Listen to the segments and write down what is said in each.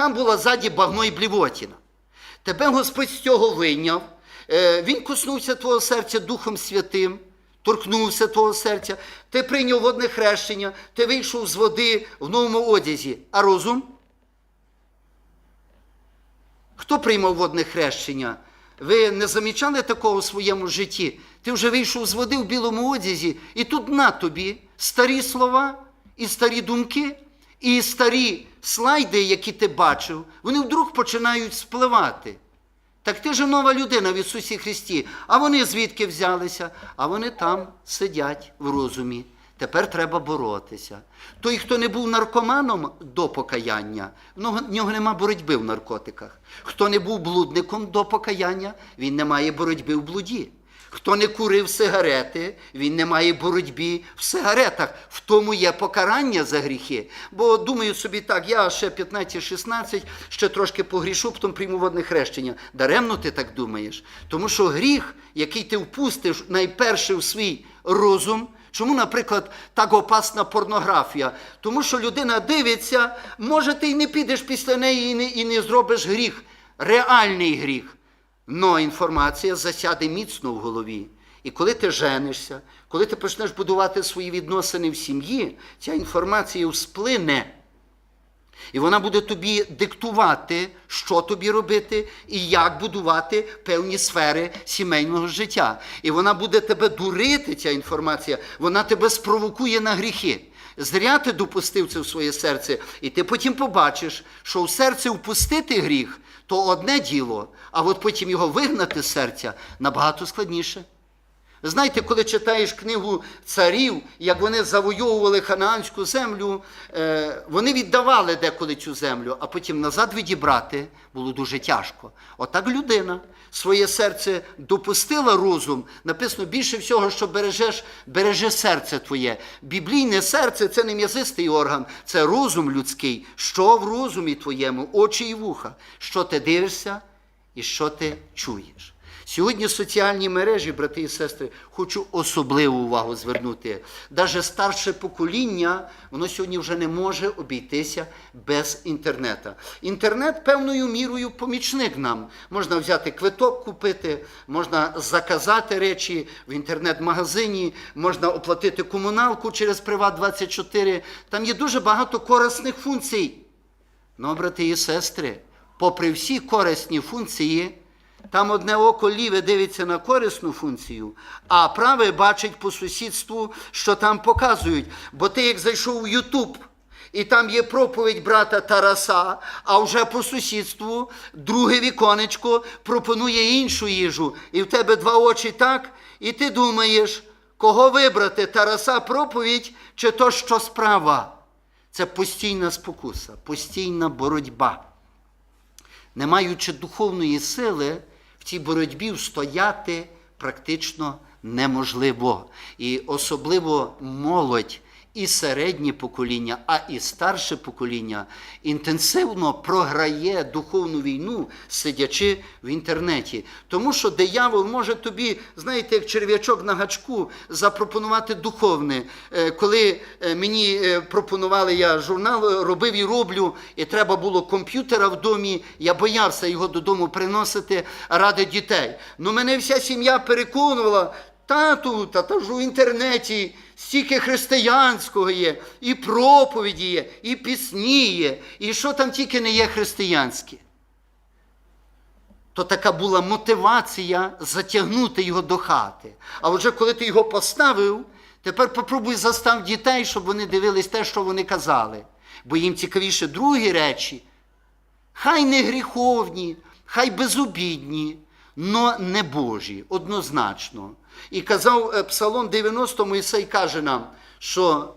Там була ззаді багно і блівотіна. Тебе Господь з цього вийняв, е, Він коснувся твого серця Духом Святим, торкнувся твого серця, ти прийняв водне хрещення, ти вийшов з води в новому одязі. А розум? Хто приймав водне хрещення? Ви не замічали такого у своєму житті? Ти вже вийшов з води в білому одязі, і тут на тобі старі слова, і старі думки, і старі слайди, які ти бачив, вони вдруг починають спливати. Так ти ж нова людина в Ісусі Христі. А вони звідки взялися? А вони там сидять в розумі. Тепер треба боротися. Той, хто не був наркоманом до покаяння, в нього- нема боротьби в наркотиках. Хто не був блудником до покаяння, він не має боротьби в блуді. Хто не курив сигарети, він не має боротьби в сигаретах. В тому є покарання за гріхи. Бо думаю собі так, я ще 15-16, ще трошки погрішу, потім прийму водне хрещення. Даремно ти так думаєш. Тому що гріх, який ти впустиш найперше в свій розум, Чому, наприклад, так опасна порнографія? Тому що людина дивиться, може, ти й не підеш після неї і не, і не зробиш гріх, реальний гріх. Но інформація засяде міцно в голові. І коли ти женишся, коли ти почнеш будувати свої відносини в сім'ї, ця інформація всплине. І вона буде тобі диктувати, що тобі робити і як будувати певні сфери сімейного життя. І вона буде тебе дурити, ця інформація, вона тебе спровокує на гріхи. Зря ти допустив це в своє серце, і ти потім побачиш, що в серце впустити гріх то одне діло, а от потім його вигнати з серця набагато складніше. Знаєте, коли читаєш книгу царів, як вони завойовували ханаанську землю, е, вони віддавали деколи цю землю, а потім назад відібрати було дуже тяжко. Отак людина своє серце допустила розум. Написано більше всього, що бережеш, береже серце твоє. Біблійне серце це не м'язистий орган, це розум людський. Що в розумі твоєму, очі і вуха, що ти дивишся і що ти чуєш. Сьогодні соціальні мережі, брати і сестри, хочу особливу увагу звернути. Навіть старше покоління, воно сьогодні вже не може обійтися без інтернету. Інтернет певною мірою помічник нам. Можна взяти квиток купити, можна заказати речі в інтернет-магазині, можна оплатити комуналку через Приват24. Там є дуже багато корисних функцій. Ну, брати і сестри, попри всі корисні функції, там одне око ліве дивиться на корисну функцію, а праве бачить по сусідству, що там показують. Бо ти як зайшов у Ютуб, і там є проповідь брата Тараса, а вже по сусідству друге віконечко пропонує іншу їжу. І в тебе два очі так, і ти думаєш, кого вибрати, Тараса проповідь чи то, що справа. Це постійна спокуса, постійна боротьба. Не маючи духовної сили, цій боротьбі стояти практично неможливо. І особливо молодь і середнє покоління, а і старше покоління інтенсивно програє духовну війну, сидячи в інтернеті. Тому що диявол може тобі, знаєте, як черв'ячок на гачку, запропонувати духовне. Е, Коли е, мені е, пропонували, я журнал робив і роблю, і треба було комп'ютера в домі, я боявся його додому приносити ради дітей. Ну мене вся сім'я переконувала. Тату, та то ж у інтернеті стільки християнського є, і проповіді є, і пісні є, і що там тільки не є християнське. То така була мотивація затягнути його до хати. А вже коли ти його поставив, тепер попробуй застав дітей, щоб вони дивились те, що вони казали. Бо їм цікавіше другі речі. Хай не гріховні, хай безобідні, но не Божі, однозначно. І казав е, Псалом 90 Мойсей каже нам, що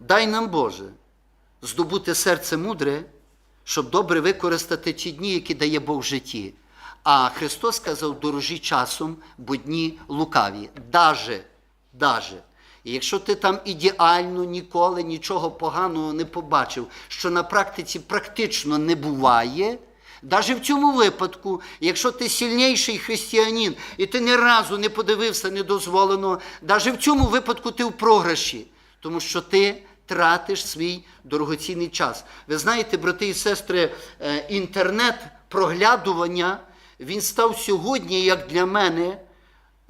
дай нам Боже здобути серце мудре, щоб добре використати ті дні, які дає Бог в житті. А Христос сказав, дорожі часом, бо дні лукаві. Даже, даже. І якщо ти там ідеально ніколи нічого поганого не побачив, що на практиці практично не буває, навіть в цьому випадку, якщо ти сильніший християнин і ти ні разу не подивився недозволено, навіть в цьому випадку ти в програші, тому що ти тратиш свій дорогоцінний час. Ви знаєте, брати і сестри, е, інтернет проглядування він став сьогодні, як для мене,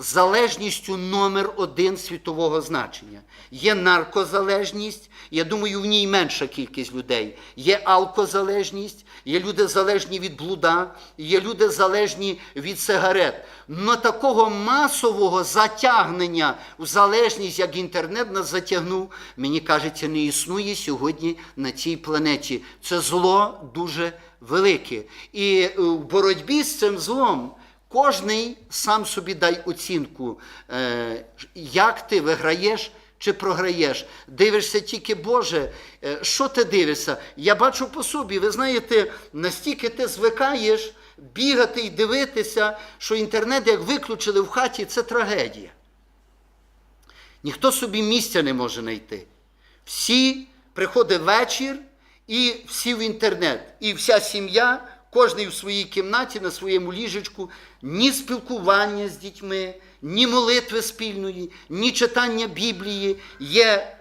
залежністю номер один світового значення. Є наркозалежність, я думаю, в ній менша кількість людей. Є алкозалежність, є люди залежні від блуда, є люди залежні від сигарет. Но такого масового затягнення в залежність, як інтернет нас затягнув, мені кажеться, не існує сьогодні на цій планеті. Це зло дуже велике. І е, в боротьбі з цим злом. Кожний сам собі дай оцінку, е, як ти виграєш чи програєш. Дивишся тільки Боже, е, що ти дивишся? Я бачу по собі, ви знаєте, настільки ти звикаєш бігати і дивитися, що інтернет, як виключили в хаті, це трагедія. Ніхто собі місця не може знайти. Всі приходить вечір і всі в інтернет. І вся сім'я, кожний в своїй кімнаті, на своєму ліжечку, ні спілкування з дітьми, ні молитви спільної, ні читання Біблії є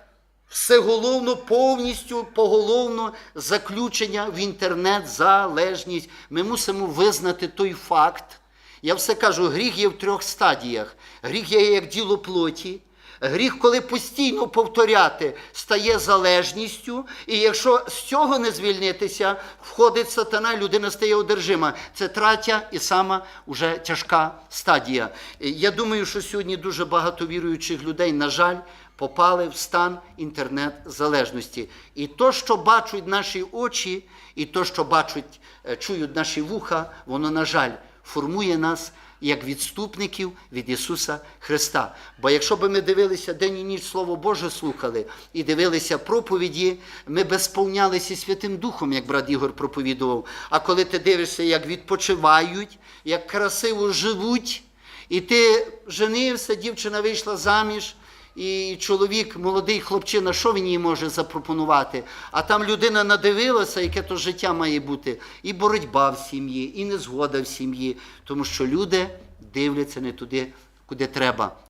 всеголовно, повністю поголовно заключення в інтернет залежність. Ми мусимо визнати той факт. Я все кажу, гріх є в трьох стадіях. Гріх є як діло плоті. Гріх, коли постійно повторяти, стає залежністю, і якщо з цього не звільнитися, входить сатана, людина стає одержима. Це третя і сама уже тяжка стадія. Я думаю, що сьогодні дуже багато віруючих людей, на жаль, попали в стан інтернет-залежності. І то, що бачать наші очі, і то, що бачать, е, чують наші вуха, воно, на жаль, формує нас як відступників від Ісуса Христа. Бо якщо б ми дивилися день і ніч Слово Боже слухали і дивилися проповіді, ми б сповнялися Святим Духом, як брат Ігор проповідував. А коли ти дивишся, як відпочивають, як красиво живуть, і ти женився, дівчина вийшла заміж. І чоловік, молодий хлопчина, що він їй може запропонувати? А там людина надивилася, яке то життя має бути. І боротьба в сім'ї, і незгода в сім'ї, тому що люди дивляться не туди, куди треба.